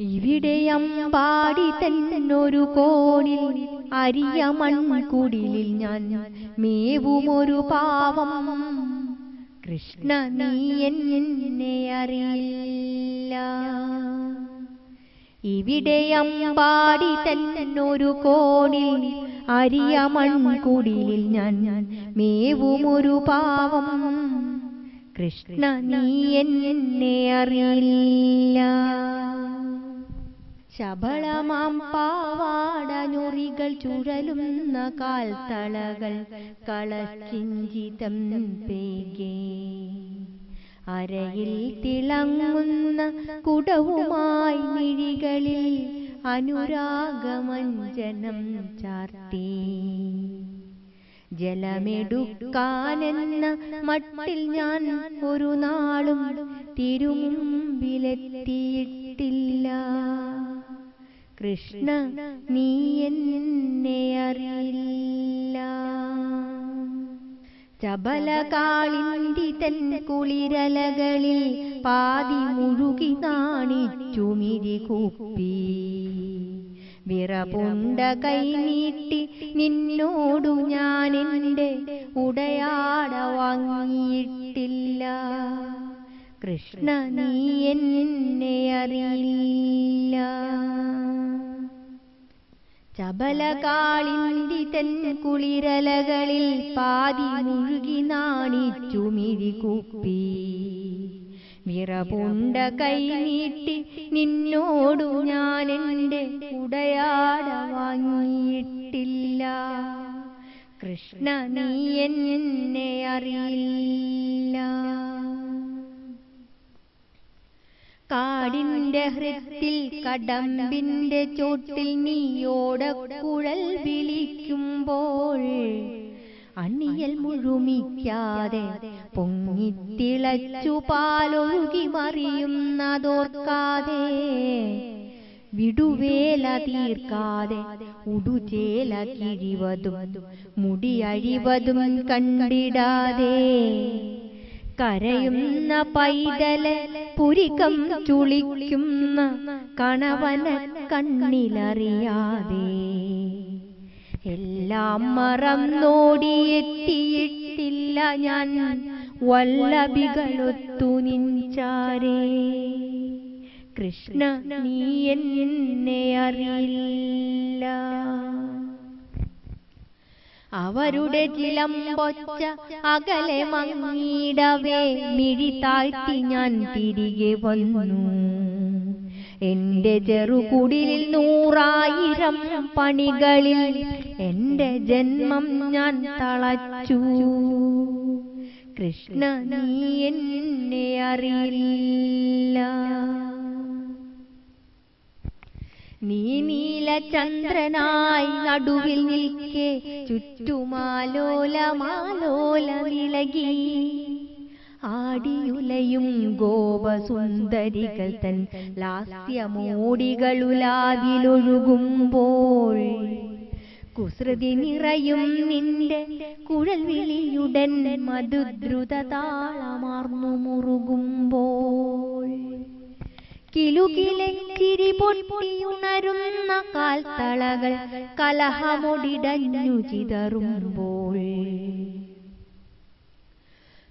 ഇവിടെ പാടി തന്നൊരു കോണിൽ അരിയ മൺകുടിലിൽ ഞാൻ മേവുമൊരു പാവം. കൃഷ്ണ നീ എന്നെ അറിയില്ല. ഇവിടെയം പാടി തന്നൊരു കോണിൽ അരിയ മൺകുടിലിൽ ഞാൻ മേവുമൊരു പാവം. കൃഷ്ണ നീ എന്നെ അറിയില്ല. ശബളമാം പാവാടഞ്ഞുറികൾ ചുഴലുന്ന കാൽത്തളകൾ കളച്ചിഞ്ചിതം പേകേ അരയിൽ തിളങ്ങുന്ന കുടവുമായി മിഴികളിൽ അനുരാഗമഞ്ജനം ചാർത്തി. ജലമെടുക്കാനെന്ന മട്ടിൽ ഞാൻ ഒരു നാളും തിരുമുമ്പിലെത്തിയിട്ടില്ല. കൃഷ്ണ നീ എന്നെ അറിയില്ല. ചബലകാളിന്തി തൻ കുളിരലകളിൽ പാതി മുഴുകി നാണിച്ചുമിരി കൂപ്പി. വിറപുണ്ട കൈ നീട്ടി നിന്നോടു ഞാൻ എന്റെ ഉടയാട വാങ്ങിയിട്ടില്ല. കൃഷ്ണ നീ എന്നെ അറിയില്ല. ചബലകാളിന്തി തൻ കുളിരലകളിൽ പാതി മുഴുകി നാണിച്ചു മിഴികൂപ്പി വിറപുണ്ട കൈ നീട്ടി നിന്നോടു ഞാൻ എന്റെ ഉടയാട വാങ്ങിയിട്ടില്ല. കൃഷ്ണ നീ എന്നെ അറിയില്ല. കാടിന്റെ ഹൃത്തിൽ കടമ്പിന്റെ ചോട്ടിൽ നീയോടക്കുഴൽ വിളിക്കുമ്പോൾ അണിയൽ മുഴുമിക്കാതെ പൊങ്ങിത്തിളച്ചു പാലൊഴുകി മറിയുന്നതോർക്കാതെ വിടുവേല തീർക്കാതെ ഉടുചേല കിഴിവതും മുടിയഴിവതും കണ്ടിടാതെ കരയുന്ന പൈതലെ പുരികം ചുളിക്കുന്ന കണവന കണ്ണിലറിയാതെ. എല്ലാം മറന്നോടിയെത്തിയിട്ടില്ല ഞാൻ വല്ലഭികളൊത്തു നിഞ്ചാരേ കൃഷ്ണ നീ എന്നെ അറിയില്ല. അവരുടെ ചിലമ്പൊച്ച അകലെ മങ്ങിടവേ മിഴി താഴ്ത്തി ഞാൻ തിരികെ വന്നു. എന്റെ ചെറുകുടിലിൽ നൂറായിരം പണികളിൽ എന്റെ ജന്മം ഞാൻ തളച്ചു. കൃഷ്ണ നീ എന്നെ അറിയില്ല. നീ നീ നീലചന്ദ്രനായി നടുവിൽ നിൽക്കെ ചുറ്റുമാലോല മാലോല വിളകി ആടിയുലയും ഗോപസുന്ദരികൾ തൻ ലാസ്യമോടികളുലാതിലൊഴുകുമ്പോൾ കുസൃതി നിറയും നിന്റെ കുഴൽ വിളിയുടൻ മധുദ്രുത താളമാർന്നു മുറുകുമ്പോൾ. കിലുകിലെച്ചിരി പൊട്ടിയുണരുന്ന കാൽത്തളകൾ കലഹമൊടിടഞ്ഞു ചിതറുമ്പോൾ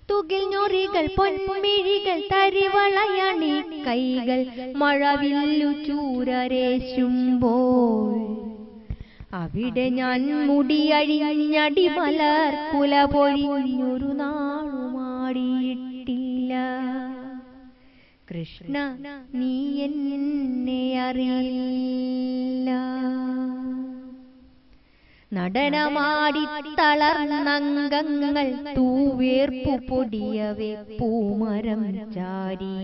തുകിൽ ഞൊറികൾ പൊന്മിഴികൾ തരിവളയണി കൈകൾ മഴവില്ലു ചൂരരേശുമ്പോൾ. അവിടെ ഞാൻ മുടിയഴിഞ്ഞടിമലർ കുല പൊഴിഞ്ഞൊരു നാളുമാടിയിട്ടില്ല കൃഷ്ണ നീ എന്നെ അറിയില്ല. നടനമാടി തളർന്നംഗങ്ങൾ തൂവേർപ്പു പൊടിയവെ പൂമരം ചാരി.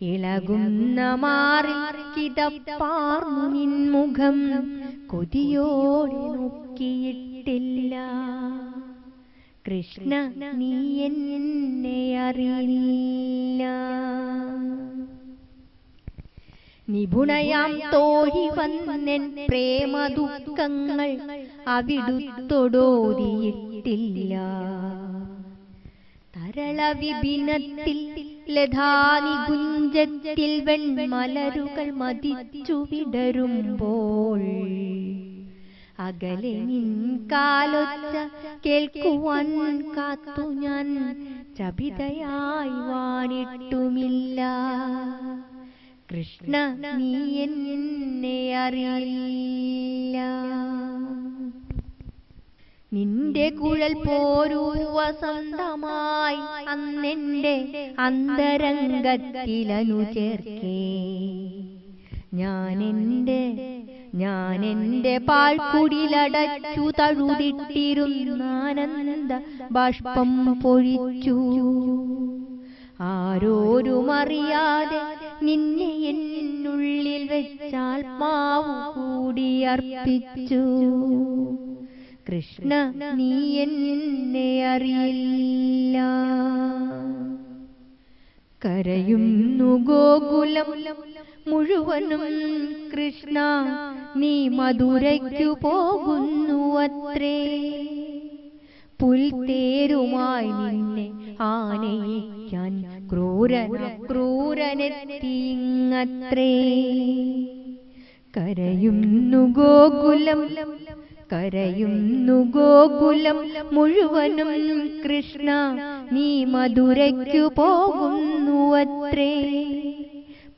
ഇളകുന്ന മാറി കിതപ്പാർന്നു നിൻമുഖം കൊതിയോടെ നോക്കിയിട്ടില്ല. കൃഷ്ണ നീ എന്നെ അറിയില്ല. നിപുണയാം തോഴി വന്നെൻ പ്രേമ ദുഃഖങ്ങൾ അവിടുത്തൊടോതിയിട്ടില്ല തരള വിപിനത്തിൽ ലതാനികുഞ്ചത്തിൽ വെൺമലരുകൾ മതിച്ചു വിടരുമ്പോൾ അകലെ നിൻ കാലൊച്ച കേൾക്കുവാൻ കാത്തു ഞാൻ. ചപിതയായി വാണിട്ടുമില്ല. കൃഷ്ണ നീ എന്നെ അറിയില്ല. നിന്റെ കുഴൽ പോരൂ വസന്തമായി അന്നെന്റെ അന്തരംഗത്തിലനു ചേർക്കേ ഞാനെന്റെ എന്റെ പാൽക്കുടിലടച്ചു തഴുതിട്ടിരുന്നാനന്ദ ബാഷ്പം പൊഴിച്ചു. ആരോരുമറിയാതെ നിന്നെ എന്നുള്ളിൽ വെച്ചാൽ വെച്ചാത്മാവു കൂടി അർപ്പിച്ചു. കൃഷ്ണ നീ എന്നെ അറിയില്ല. കരയുന്നു ഗോകുലം മുഴുവനും കൃഷ്ണ നീ മധുരയ്ക്കു പോകുന്നു അത്രേ. പുൽത്തേരുമായി നിന്നെ ആനയിക്കാൻ ക്രൂരന ക്രൂരനെത്തിങ്ങത്രേ കരയുന്നു ഗോകുലം കരയുന്നു ഗോകുലം മുഴുവനും കൃഷ്ണ നീ മധുരയ്ക്കു പോകുന്നു അത്രേ.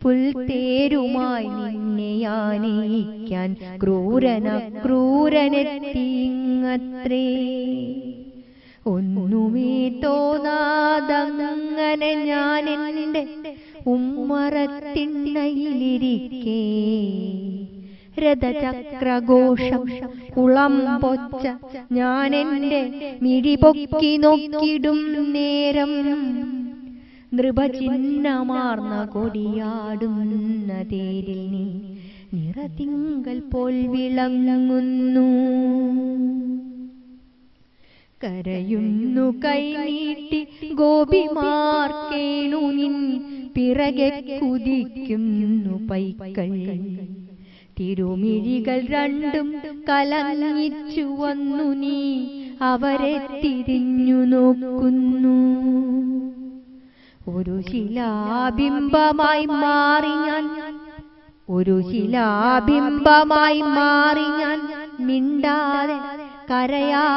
പുൽത്തേരുമായി നിന്നെ ആനയിക്കാൻ ക്രൂരന ക്രൂരനെത്തിങ്ങത്രേ. ഒന്നുമേ തോന്നാതങ്ങനെ ഞാൻ എന്റെ ഉമ്മറത്തിണ്ണയിലിരിക്കേ. രഥചക്രഘോഷം കുളം പൊച്ച ഞാൻ എന്റെ മിഴിപൊക്കി നോക്കിടും നേരം. നൃപചിഹ്നമാർന്ന കൊടിയാടുന്ന തേരിൽ നീ നിറതിങ്കൽ പോൽ വിളങ്ങുന്നു. കരയുന്നു കൈനീട്ടി ഗോപിമാർ കേണു നിൻ പിറകെ കുതിക്കുന്നു പൈക്കൾ. തിരുമിഴികൾ രണ്ടും കലങ്ങിച്ചു വന്നു നീ അവരെ തിരിഞ്ഞു നോക്കുന്നു. ഒരു ശിലാബിംബമായി മാറി ഞാൻ. ഒരു ശിലാബിംബമായി മാറി ഞാൻ. മിണ്ടാതെ കരയാതനങ്ങാതിരിക്കേ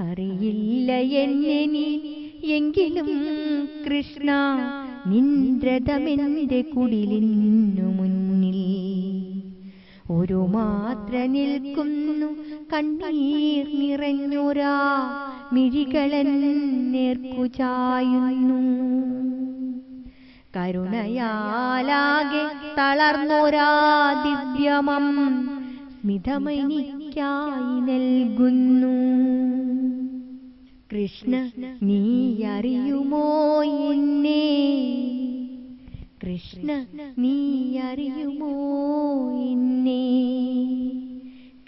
അറിയില്ല എന്നെ നീ എങ്കിലും കൃഷ്ണ നിന്ദ്രതമെന്റെ കുടിലിന്നു മുന്നിൽ. ഒരു മാത്ര നിൽക്കുന്നു കണ്ണീർ നിറഞ്ഞൊരാ. മിഴികളൻ നേർക്കുചായുന്നു കരുണയാലാകെ തളർന്നൊരാ ദിവ്യമം സ്മിതമനിക്കായി നൽകുന്നു. കൃഷ്ണ നീ അറിയുമോ എന്നെ? കൃഷ്ണ നീ അറിയുമോ എന്നെ?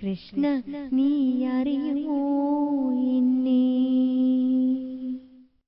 കൃഷ്ണ നീ അറിയുമോ